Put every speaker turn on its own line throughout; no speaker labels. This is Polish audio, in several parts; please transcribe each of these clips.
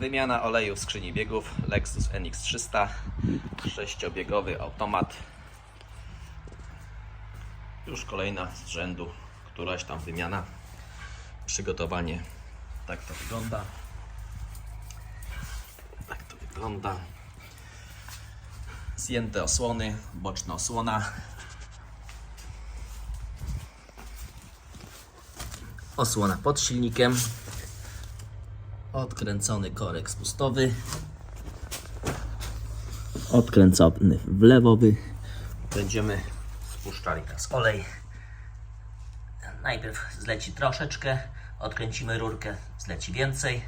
Wymiana oleju w skrzyni biegów Lexus NX300 sześciobiegowy automat. Już kolejna z rzędu któraś tam wymiana. Przygotowanie. Tak to wygląda. Tak to wygląda. Zjęte osłony boczna osłona. Osłona pod silnikiem odkręcony korek spustowy, odkręcony wlewowy. Będziemy spuszczali teraz olej. Najpierw zleci troszeczkę, odkręcimy rurkę, zleci więcej,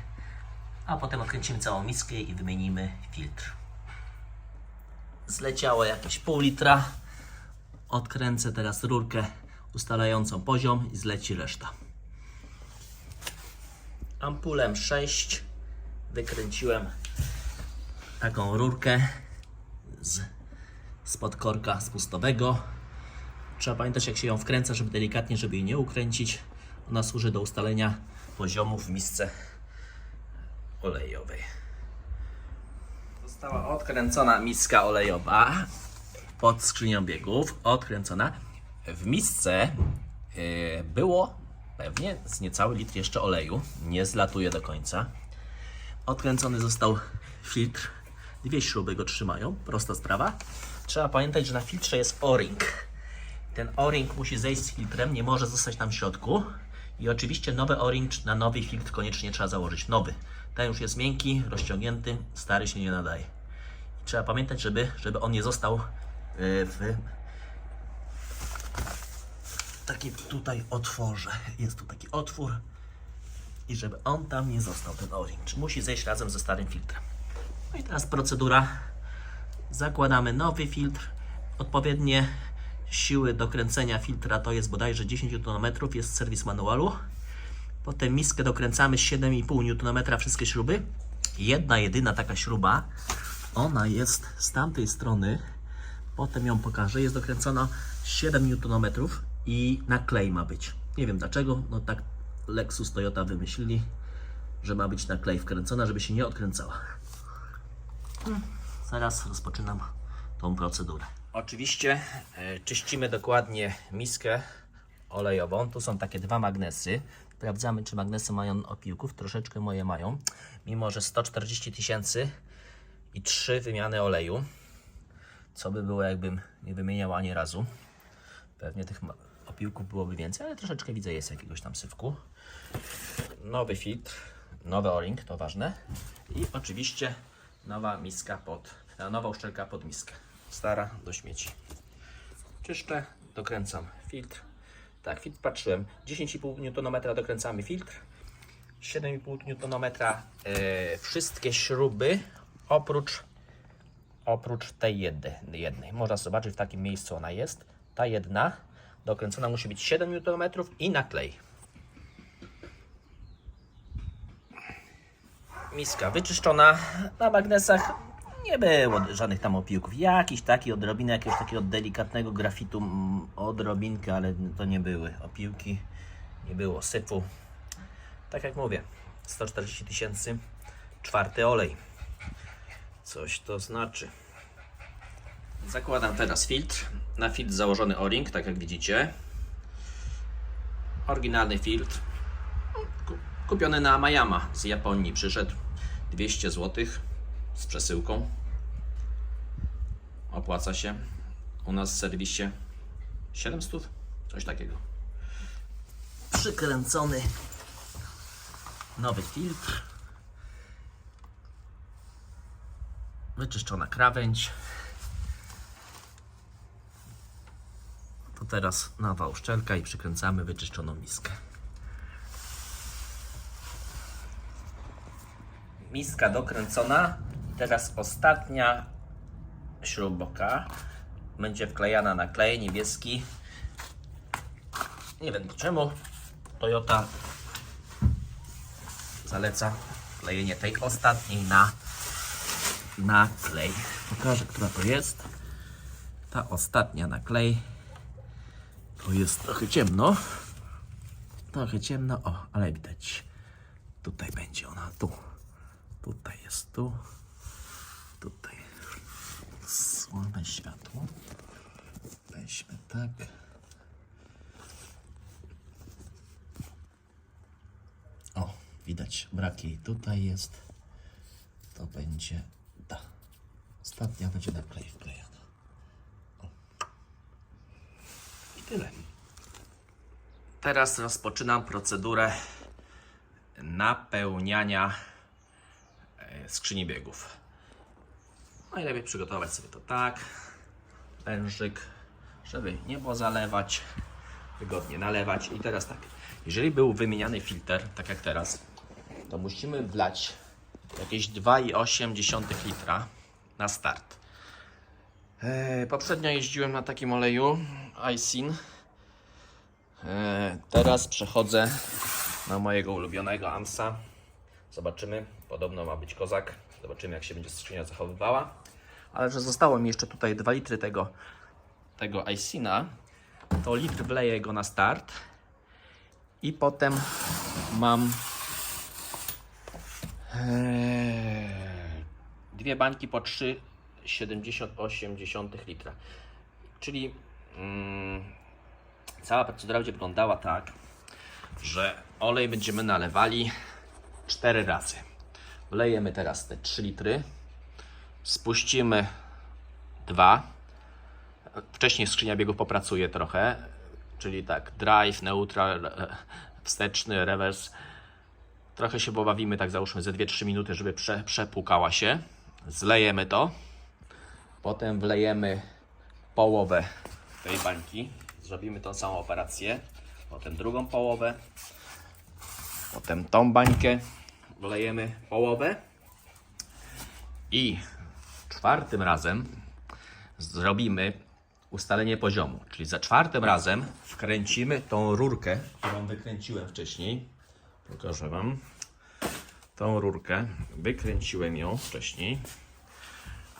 a potem odkręcimy całą miskę i wymienimy filtr. Zleciało jakieś pół litra. Odkręcę teraz rurkę ustalającą poziom i zleci reszta ampulem 6 wykręciłem taką rurkę z spod korka spustowego. Trzeba pamiętać jak się ją wkręca, żeby delikatnie, żeby jej nie ukręcić. Ona służy do ustalenia poziomu w misce olejowej. Została odkręcona miska olejowa pod skrzynią biegów. Odkręcona. W misce yy, było pewnie z niecały litr jeszcze oleju. Nie zlatuje do końca. Odkręcony został filtr. Dwie śruby go trzymają. Prosta sprawa. Trzeba pamiętać, że na filtrze jest o-ring. Ten o-ring musi zejść z filtrem, nie może zostać tam w środku. I oczywiście nowy o-ring na nowy filtr koniecznie trzeba założyć. Nowy. Ten już jest miękki, rozciągnięty, stary się nie nadaje. Trzeba pamiętać, żeby, żeby on nie został yy, w tutaj otworze. Jest tu taki otwór i żeby on tam nie został, ten orange. Musi zejść razem ze starym filtrem. No i teraz procedura. Zakładamy nowy filtr. Odpowiednie siły do kręcenia filtra to jest bodajże 10 Nm, jest serwis manualu. Potem miskę dokręcamy 7,5 Nm wszystkie śruby. Jedna jedyna taka śruba, ona jest z tamtej strony. Potem ją pokażę. Jest dokręcona 7 Nm i na klej ma być. Nie wiem dlaczego, no tak Lexus Toyota wymyślili, że ma być na klej wkręcona, żeby się nie odkręcała. Zaraz rozpoczynam tą procedurę. Oczywiście e, czyścimy dokładnie miskę olejową. Tu są takie dwa magnesy. Sprawdzamy, czy magnesy mają opiłków. Troszeczkę moje mają. Mimo, że 140 tysięcy i trzy wymiany oleju. Co by było, jakbym nie wymieniał ani razu. Pewnie tych opiłków byłoby więcej, ale troszeczkę widzę jest jakiegoś tam syfku. Nowy filtr, nowy o-ring, to ważne. I oczywiście nowa miska pod, e, nowa uszczelka pod miskę. Stara do śmieci. Czyszczę, dokręcam filtr. Tak, filtr patrzyłem. 10,5 Nm dokręcamy filtr. 7,5 Nm e, wszystkie śruby oprócz oprócz tej jednej, jednej. Można zobaczyć w takim miejscu ona jest. Ta jedna dokręcona musi być 7 Nm i na klej. Miska wyczyszczona. Na magnesach nie było żadnych tam opiłków. Jakiś taki odrobinę jakiegoś takiego delikatnego grafitu, mm, odrobinkę, ale to nie były opiłki. Nie było syfu. Tak jak mówię, 140 tysięcy, czwarty olej. Coś to znaczy. Zakładam teraz filtr. Na filtr założony o-ring, tak jak widzicie. Oryginalny filtr. Ku- Kupiony na Amayama z Japonii. Przyszedł 200 zł z przesyłką. Opłaca się. U nas w serwisie 700, coś takiego. Przykręcony nowy filtr. Wyczyszczona krawędź. Teraz nowa uszczelka i przykręcamy wyczyszczoną miskę. Miska dokręcona. Teraz ostatnia śruboka będzie wklejana na klej niebieski. Nie wiem czemu Toyota zaleca klejenie tej ostatniej na, na klej. Pokażę, która to jest. Ta ostatnia na klej. To jest trochę ciemno. Trochę ciemno, o, ale widać. Tutaj będzie ona, tu. Tutaj jest tu. Tutaj. Słabe światło. Weźmy tak. O, widać brak jej tutaj jest. To będzie ta. Ostatnia będzie na klej wklejona. O. I tyle. Teraz rozpoczynam procedurę napełniania e, skrzyni biegów. Najlepiej przygotować sobie to tak. Pężyk, żeby nie było zalewać, wygodnie nalewać. I teraz tak, jeżeli był wymieniany filtr, tak jak teraz, to musimy wlać jakieś 2,8 litra na start. E, poprzednio jeździłem na takim oleju Isin. E, teraz przechodzę na mojego ulubionego Amsa. Zobaczymy. Podobno ma być kozak. Zobaczymy, jak się będzie skrzynia zachowywała. Ale że zostało mi jeszcze tutaj 2 litry tego, tego Isina, to litr wleję go na start. I potem mam Eee, dwie bańki po 3,78 litra. Czyli mm, cała procedura będzie wyglądała tak, że olej będziemy nalewali 4 razy. Wlejemy teraz te 3 litry, spuścimy 2. Wcześniej skrzynia biegów popracuje trochę, czyli tak, drive, neutral, e, wsteczny, rewers. Trochę się pobawimy, tak załóżmy ze 2-3 minuty, żeby prze, przepłukała się. Zlejemy to. Potem wlejemy połowę tej bańki. Zrobimy tą samą operację. Potem drugą połowę. Potem tą bańkę. Wlejemy połowę. I czwartym razem zrobimy ustalenie poziomu. Czyli za czwartym razem wkręcimy tą rurkę, którą wykręciłem wcześniej. Pokażę Wam tą rurkę. Wykręciłem ją wcześniej,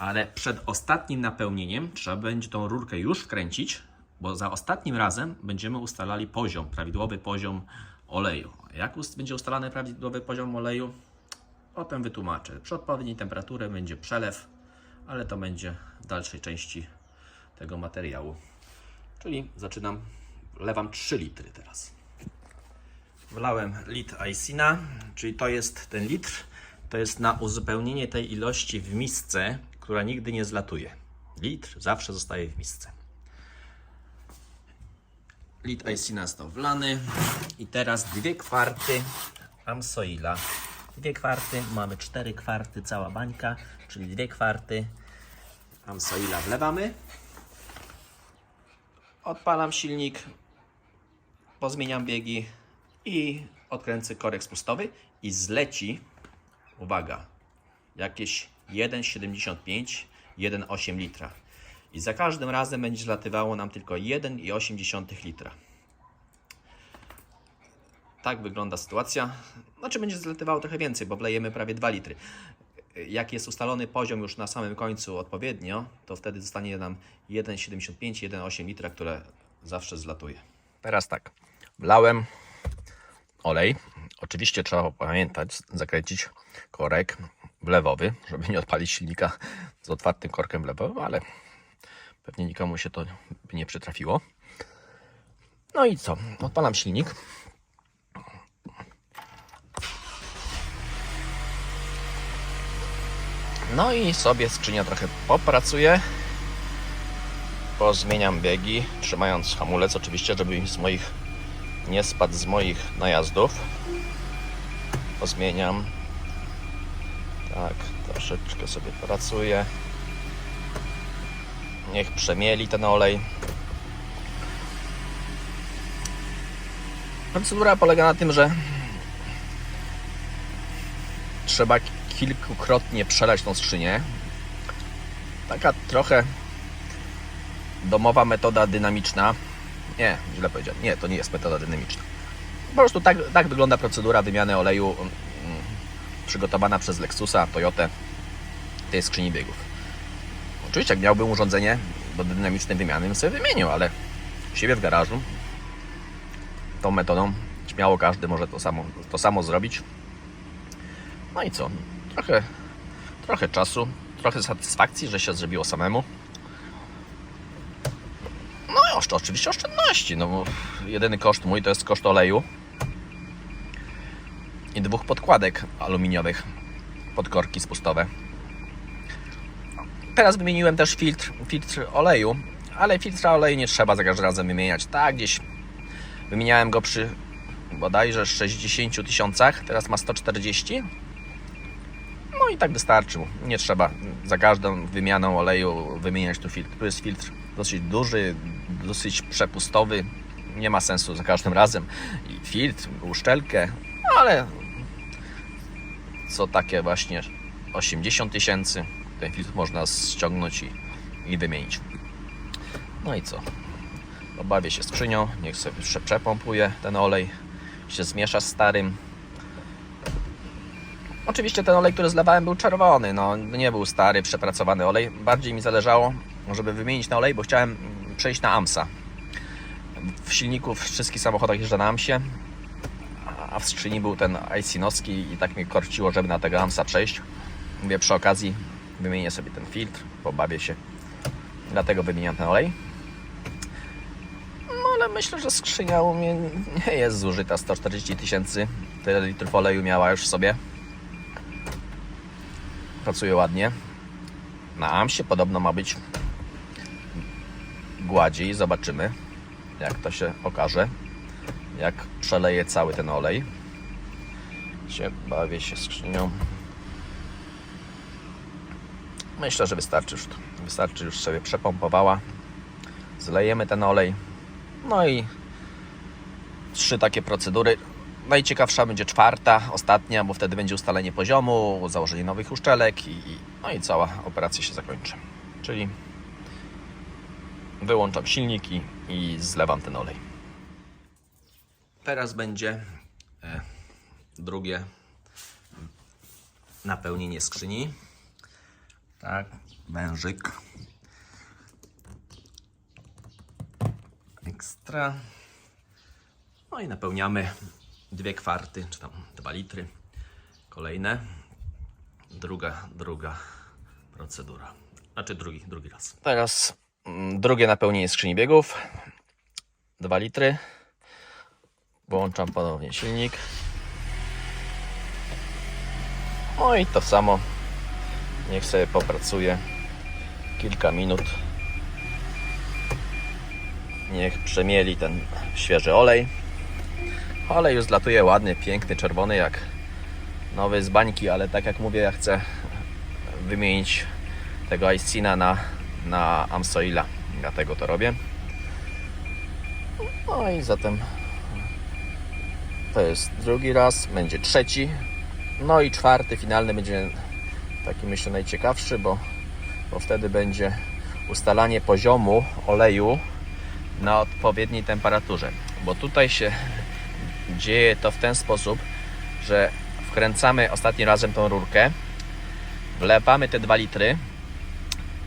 ale przed ostatnim napełnieniem trzeba będzie tą rurkę już wkręcić, bo za ostatnim razem będziemy ustalali poziom, prawidłowy poziom oleju. Jak będzie ustalany prawidłowy poziom oleju? Potem wytłumaczę. Przy odpowiedniej temperaturze będzie przelew, ale to będzie w dalszej części tego materiału. Czyli zaczynam, wlewam 3 litry teraz. Wlałem litr Isina, czyli to jest ten litr. To jest na uzupełnienie tej ilości w misce, która nigdy nie zlatuje. Litr zawsze zostaje w misce. Litr Isina został wlany i teraz dwie kwarty Amsoila. Dwie kwarty, mamy cztery kwarty, cała bańka, czyli dwie kwarty Amsoila wlewamy. Odpalam silnik, pozmieniam biegi i odkręcę korek spustowy i zleci, uwaga, jakieś 1,75, 1,8 litra. I za każdym razem będzie zlatywało nam tylko 1,8 litra. Tak wygląda sytuacja. Znaczy będzie zlatywało trochę więcej, bo wlejemy prawie 2 litry. Jak jest ustalony poziom już na samym końcu odpowiednio, to wtedy zostanie nam 1,75, 1,8 litra, które zawsze zlatuje. Teraz tak, wlałem olej. Oczywiście trzeba pamiętać, zakręcić korek wlewowy, żeby nie odpalić silnika z otwartym korkiem wlewowym, ale pewnie nikomu się to nie przytrafiło. No i co? Odpalam silnik. No i sobie skrzynia trochę popracuje. Pozmieniam biegi, trzymając hamulec oczywiście, żeby z moich nie spadł z moich najazdów. Pozmieniam. Tak, troszeczkę sobie pracuję. Niech przemieli ten olej. Procedura polega na tym, że trzeba kilkukrotnie przelać tą skrzynię. Taka trochę domowa metoda dynamiczna. Nie, źle powiedziałem. Nie, to nie jest metoda dynamiczna. Po prostu tak, tak wygląda procedura wymiany oleju przygotowana przez Lexusa, Toyotę tej skrzyni biegów. Oczywiście, jak miałbym urządzenie do dynamicznej wymiany, bym sobie wymienił, ale siebie w garażu tą metodą śmiało każdy może to samo, to samo zrobić. No i co? trochę, trochę czasu, trochę satysfakcji, że się zrobiło samemu. No i oczywiście oszczędności, no jedyny koszt mój to jest koszt oleju i dwóch podkładek aluminiowych pod korki spustowe. Teraz wymieniłem też filtr, filtr oleju, ale filtra oleju nie trzeba za każdym razem wymieniać. Tak, gdzieś wymieniałem go przy bodajże 60 tysiącach, teraz ma 140. No i tak wystarczy mu. Nie trzeba za każdą wymianą oleju wymieniać tu filtr. Tu jest filtr dosyć duży, dosyć przepustowy. Nie ma sensu za każdym razem. I filtr, uszczelkę, ale co takie właśnie 80 tysięcy, ten filtr można ściągnąć i, i wymienić. No i co? Obawię się skrzynią, niech sobie prze- przepompuje ten olej, się zmiesza z starym. Oczywiście ten olej, który zlewałem był czerwony, no nie był stary, przepracowany olej. Bardziej mi zależało, żeby wymienić na olej, bo chciałem przejść na AMSA. W silniku w wszystkich samochodach jeżdżę na AMSie, a w skrzyni był ten Aisinowski i tak mnie korciło, żeby na tego AMSa przejść. Mówię, przy okazji wymienię sobie ten filtr, pobawię się. Dlatego wymieniam ten olej. No ale myślę, że skrzynia u mnie nie jest zużyta. 140 tysięcy tyle litrów oleju miała już w sobie. Pracuje ładnie. Na AMSie podobno ma być gładziej. Zobaczymy, jak to się okaże. Jak przeleje cały ten olej. Się bawię się skrzynią. Myślę, że wystarczy już. Wystarczy już sobie przepompowała. Zlejemy ten olej. No i trzy takie procedury. Najciekawsza będzie czwarta, ostatnia, bo wtedy będzie ustalenie poziomu, założenie nowych uszczelek i, i, no i cała operacja się zakończy. Czyli wyłączam silniki i zlewam ten olej. Teraz będzie e, drugie napełnienie skrzyni. Tak, wężyk. Ekstra. No i napełniamy dwie kwarty, czy tam dwa litry. Kolejne. Druga, druga procedura. Znaczy drugi, drugi raz. Teraz mm, drugie napełnienie skrzyni biegów. 2 litry. Włączam ponownie silnik. No i to samo. Niech sobie popracuje kilka minut. Niech przemieli ten świeży olej. Olej już zlatuje ładny, piękny, czerwony jak nowy z bańki, ale tak jak mówię, ja chcę wymienić tego Icina na, na Amsoila. Dlatego to robię. No i zatem to jest drugi raz, będzie trzeci. No i czwarty, finalny będzie taki myślę najciekawszy, bo, bo wtedy będzie ustalanie poziomu oleju na odpowiedniej temperaturze. Bo tutaj się dzieje to w ten sposób, że wkręcamy ostatnim razem tą rurkę, wlewamy te 2 litry,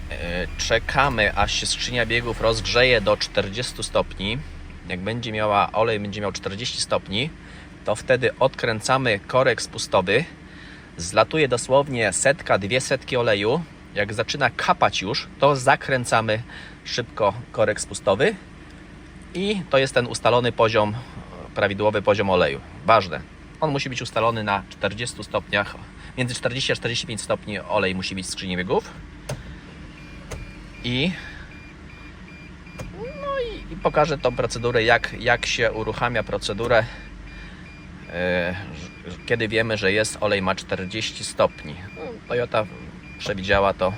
yy, czekamy aż się skrzynia biegów rozgrzeje do 40 stopni. Jak będzie miała olej, będzie miał 40 stopni, to wtedy odkręcamy korek spustowy. Zlatuje dosłownie setka, dwie setki oleju. Jak zaczyna kapać już, to zakręcamy szybko korek spustowy i to jest ten ustalony poziom, prawidłowy poziom oleju. Ważne. On musi być ustalony na 40 stopniach. Między 40 a 45 stopni olej musi być w skrzyni biegów. I no i, i pokażę tą procedurę, jak, jak się uruchamia procedurę, kiedy wiemy, że jest olej ma 40 stopni. No, Toyota przewidziała to.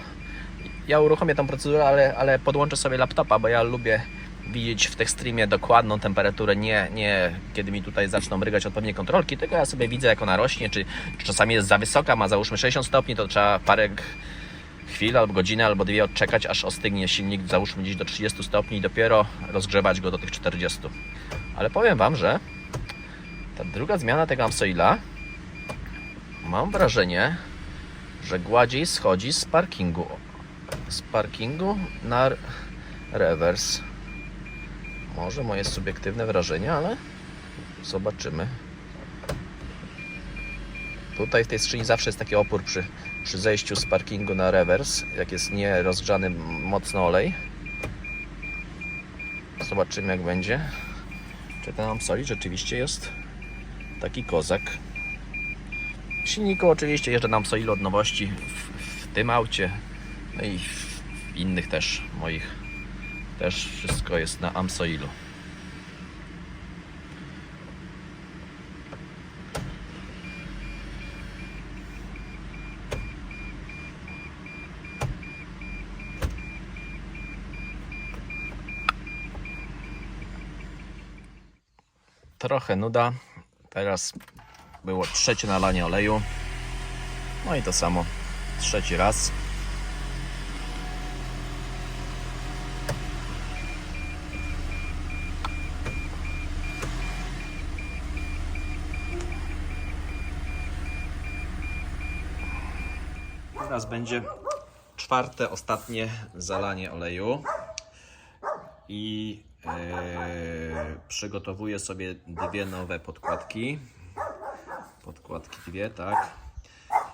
Ja uruchomię tą procedurę, ale, ale podłączę sobie laptopa, bo ja lubię widzieć w tych streamie dokładną temperaturę, nie, nie kiedy mi tutaj zaczną brygać odpowiednie kontrolki, tylko ja sobie widzę jak ona rośnie, czy, czy czasami jest za wysoka, ma załóżmy 60 stopni, to trzeba parę chwil albo godzinę albo dwie odczekać, aż ostygnie silnik, załóżmy gdzieś do 30 stopni i dopiero rozgrzewać go do tych 40. Ale powiem Wam, że ta druga zmiana tego Amsoila mam wrażenie, że gładziej schodzi z parkingu. Z parkingu na rewers. Może moje subiektywne wrażenie, ale zobaczymy. Tutaj w tej skrzyni zawsze jest taki opór przy, przy zejściu z parkingu na rewers, jak jest nie rozgrzany mocno olej. Zobaczymy jak będzie. Czy ten Amsoli rzeczywiście jest taki kozak. W silniku oczywiście jeżdżę na Amsolilu od nowości w, w tym aucie, no i w innych też moich. Też wszystko jest na Amsoilu. Trochę nuda. Teraz było trzecie nalanie oleju. No i to samo. Trzeci raz. Teraz będzie czwarte, ostatnie zalanie oleju. I przygotowuję sobie dwie nowe podkładki. Podkładki dwie, tak.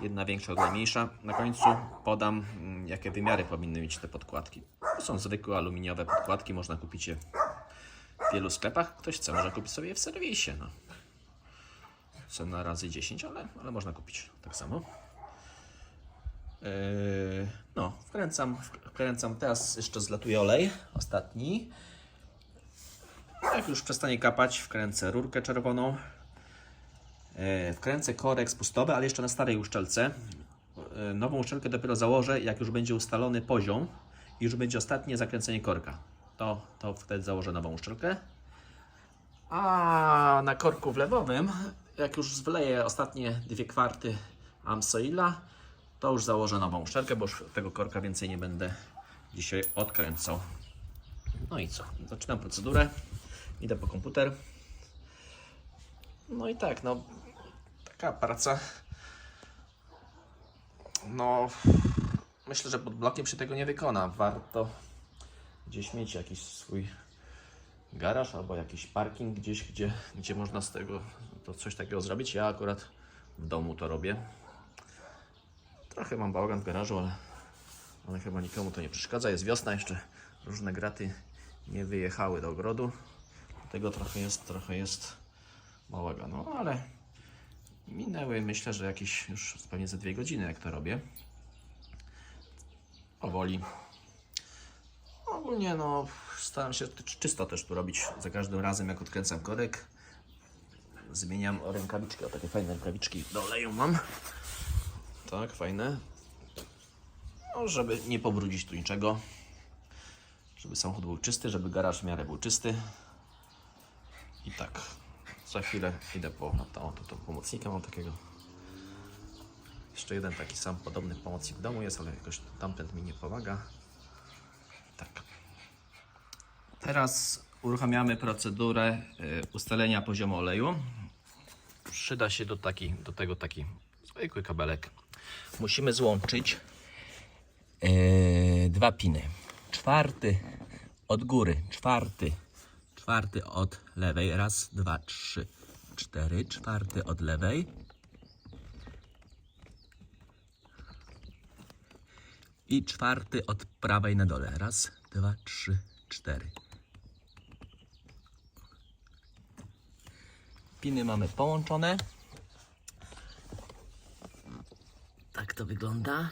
Jedna większa, druga mniejsza. Na końcu podam, mm, jakie wymiary powinny mieć te podkładki. To są zwykłe aluminiowe podkładki, można kupić je w wielu sklepach. Ktoś chce, może kupić sobie je w serwisie. No. Cena razy 10, ale, ale można kupić tak samo. Yy, no, wkręcam, wkręcam. Teraz jeszcze zlatuje olej, ostatni. Jak już przestanie kapać, wkręcę rurkę czerwoną. Yy, Wkręcę korek spustowy, ale jeszcze na starej uszczelce. Yy, Nową uszczelkę dopiero założę, jak już będzie ustalony poziom i już będzie ostatnie zakręcenie korka. To, to wtedy założę nową uszczelkę. A na korku wlewowym, jak już zwleję ostatnie dwie kwarty Amsoila, to już założę nową uszczelkę, bo już tego korka więcej nie będę dzisiaj odkręcał. No i co? Zaczynam procedurę. Idę po komputer. No i tak, no taka praca. No myślę, że pod blokiem się tego nie wykona. Warto gdzieś mieć jakiś swój garaż albo jakiś parking gdzieś, gdzie, gdzie można z tego to coś takiego zrobić. Ja akurat w domu to robię. Trochę mam bałagan w garażu, ale, ale chyba nikomu to nie przeszkadza. Jest wiosna, jeszcze różne graty nie wyjechały do ogrodu. Dlatego trochę jest, trochę jest bałaganu, no, ale minęły myślę, że jakieś już pewnie ze dwie godziny jak to robię. Powoli. Ogólnie no staram się czysto też tu robić za każdym razem jak odkręcam korek. Zmieniam rękawiczki, o takie fajne rękawiczki do oleju mam. Tak, fajne. No, żeby nie pobrudzić tu niczego. Żeby samochód był czysty, żeby garaż w miarę był czysty. I tak. Za chwilę idę po to, to, to pomocnika mam takiego. Jeszcze jeden taki sam podobny pomocnik w domu jest, ale jakoś tamten mi nie pomaga. Tak. Teraz uruchamiamy procedurę y, ustalenia poziomu oleju. Przyda się do, taki, do tego taki zwykły kabelek. Musimy złączyć yy, dwa piny. Czwarty od góry, czwarty, czwarty od lewej. Raz, dwa, trzy, cztery. Czwarty od lewej. I czwarty od prawej na dole. Raz, dwa, trzy, cztery. Piny mamy połączone. Tak to wygląda.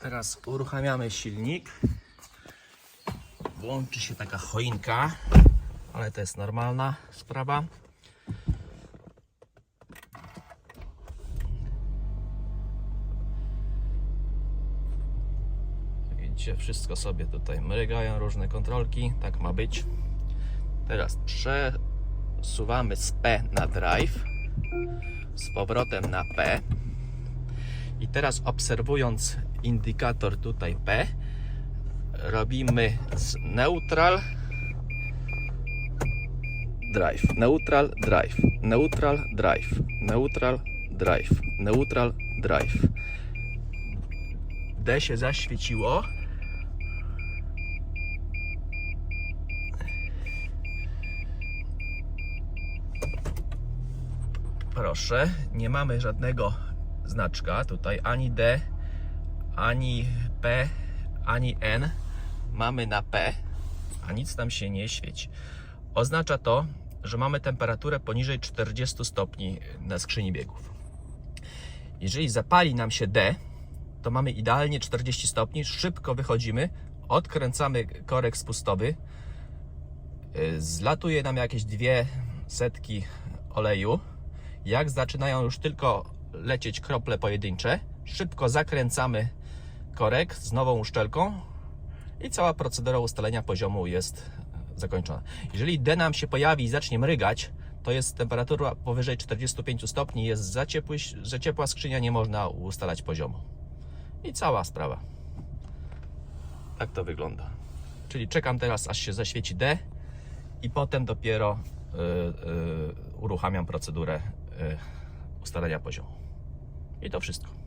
Teraz uruchamiamy silnik. Włączy się taka choinka, ale to jest normalna sprawa. Widzicie, wszystko sobie tutaj mrygają, różne kontrolki, tak ma być. Teraz przesuwamy z P na drive, z powrotem na P. I teraz obserwując indykator tutaj P. Robimy z neutral drive, neutral drive, neutral drive, neutral drive, neutral drive. D się zaświeciło. Proszę, nie mamy żadnego znaczka tutaj ani D, ani P, ani N. Mamy na P, a nic nam się nie świeci. Oznacza to, że mamy temperaturę poniżej 40 stopni na skrzyni biegów. Jeżeli zapali nam się D, to mamy idealnie 40 stopni, szybko wychodzimy, odkręcamy korek spustowy, yy, zlatuje nam jakieś dwie setki oleju. Jak zaczynają już tylko lecieć krople pojedyncze, szybko zakręcamy korek z nową uszczelką i cała procedura ustalenia poziomu jest zakończona. Jeżeli D nam się pojawi i zacznie mrygać, to jest temperatura powyżej 45 stopni, jest za, ciepły, za ciepła skrzynia, nie można ustalać poziomu. I cała sprawa. Tak to wygląda. Czyli czekam teraz, aż się zaświeci D i potem dopiero y, y, uruchamiam procedurę y, ustalenia poziomu. I to wszystko.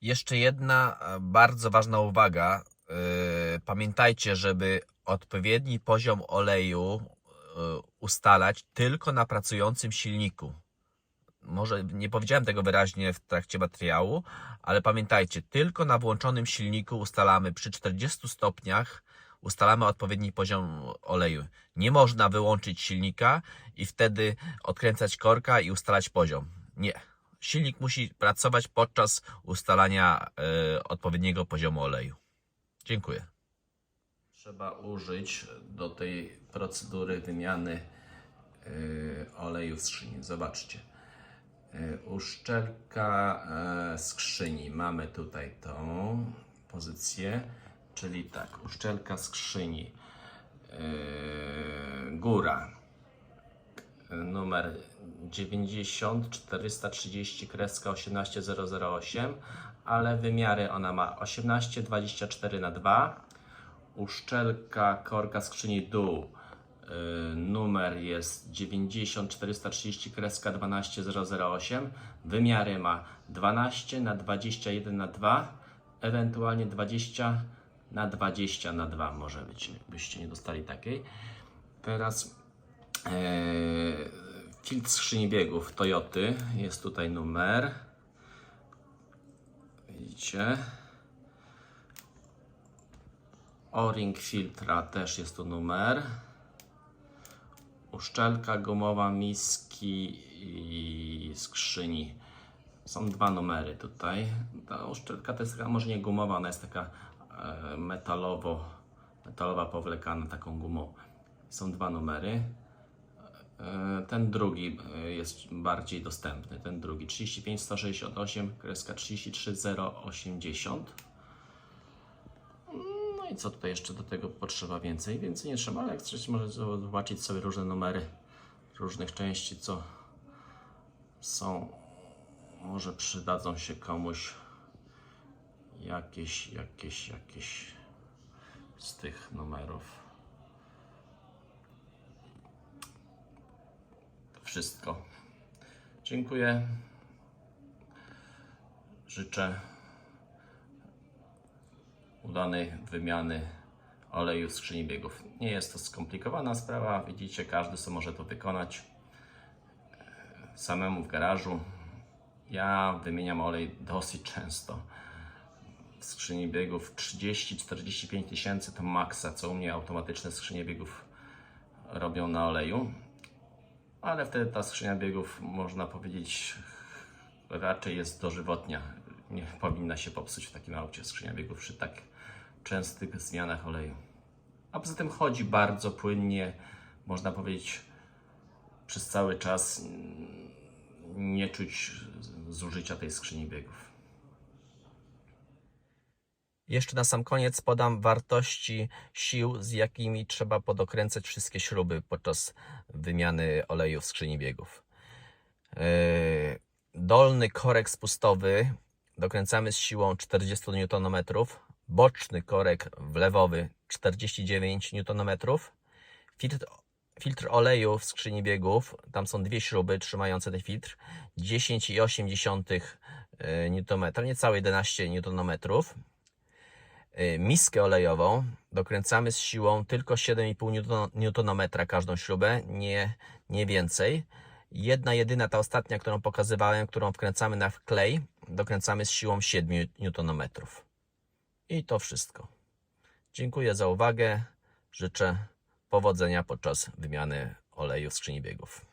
Jeszcze jedna e, bardzo ważna uwaga. Yy, Pamiętajcie, żeby odpowiedni poziom oleju yy, ustalać tylko na pracującym silniku. Może nie powiedziałem tego wyraźnie w trakcie materiału, ale pamiętajcie, tylko na włączonym silniku ustalamy przy 40 stopniach ustalamy odpowiedni poziom oleju. Nie można wyłączyć silnika i wtedy odkręcać korka i ustalać poziom. Nie. Silnik musi pracować podczas ustalania e, odpowiedniego poziomu oleju. Dziękuję. Trzeba użyć do tej procedury wymiany e, oleju w skrzyni. Zobaczcie. E, Uszczelka skrzyni. Mamy tutaj tą pozycję, czyli tak, uszczelka skrzyni. Góra. Numer 90 430 kreska 18008, ale wymiary ona ma 18 24 na 2. Uszczelka korka skrzyni dół. y, Numer jest 90 430 kreska 12008. Wymiary ma 12 na 21 na 2, ewentualnie 20 na 20 na 2 może być, jakbyście nie dostali takiej. Teraz filtr skrzyni biegów Toyoty. Jest tutaj numer. Widzicie? O-ring filtra też jest tu numer. Uszczelka gumowa miski i skrzyni. Są dwa numery tutaj. Ta uszczelka to jest taka może nie gumowa, ona jest taka e, metalowo, metalowa powlekana taką gumą. Są dwa numery. E, Ten drugi e, jest bardziej dostępny. Ten drugi 35 168 kreska 33 080. No i co tutaj jeszcze do tego potrzeba więcej? Więcej nie trzeba, ale jak chcecie może zobaczyć sobie różne numery różnych części, co są. Może przydadzą się komuś jakieś, jakieś, jakieś z tych numerów. To wszystko. Dziękuję. Życzę udanej wymiany oleju w skrzyni biegów. Nie jest to skomplikowana sprawa. Widzicie, każdy sobie może to wykonać samemu w garażu. Ja wymieniam olej dosyć często. W skrzyni biegów 30-45 tysięcy to maksa, co u mnie automatyczne skrzynie biegów robią na oleju. Ale wtedy ta skrzynia biegów, można powiedzieć, raczej jest dożywotnia. Nie powinna się popsuć w takim aucie skrzynia biegów przy tak częstych zmianach oleju. A poza tym chodzi bardzo płynnie, można powiedzieć, przez cały czas nie czuć zużycia tej skrzyni biegów. Jeszcze na sam koniec podam wartości sił, z jakimi trzeba podokręcać wszystkie śruby podczas wymiany oleju w skrzyni biegów. Yy, Dolny korek spustowy dokręcamy z siłą 40 Nm, boczny korek wlewowy 49 Nm, filtr, filtr oleju w skrzyni biegów, tam są dwie śruby trzymające ten filtr, 10,8 Nm, niecałe 11 Nm. Y, miskę olejową dokręcamy z siłą tylko 7,5 Nm każdą śrubę, nie, nie więcej. Jedna, jedyna, ta ostatnia, którą pokazywałem, którą wkręcamy na klej, dokręcamy z siłą 7 Nm. I to wszystko. Dziękuję za uwagę. Życzę powodzenia podczas wymiany oleju w skrzyni biegów.